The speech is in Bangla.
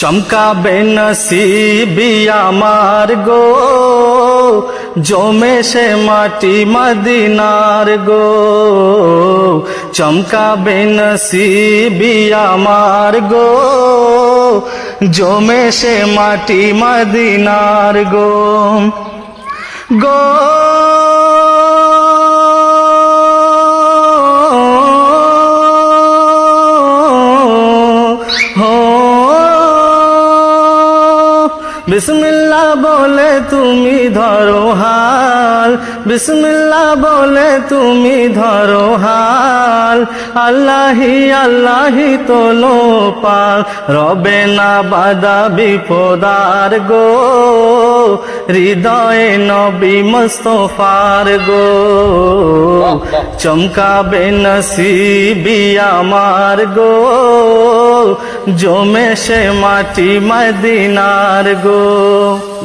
চমকাবে নসিবি আমার গো, জমে সে মাটি মদিনার গো। চমকাবে নসিবি আমার গো, জমে সে মাটি মদিনার গো। গো বিসমিল্লাহ বলে তুমি ধরো হাল বিসমিল্লাহ বলে তুমি ধরো হাল আল্লাহি আল্লাহি তোলো পাল রবে না বাদা বিপদার গো। হৃদয়ে নবী মুস্তফার গো। চমকাবে নসিবি আমার গো। জমে সে মাটি মদিনার গো।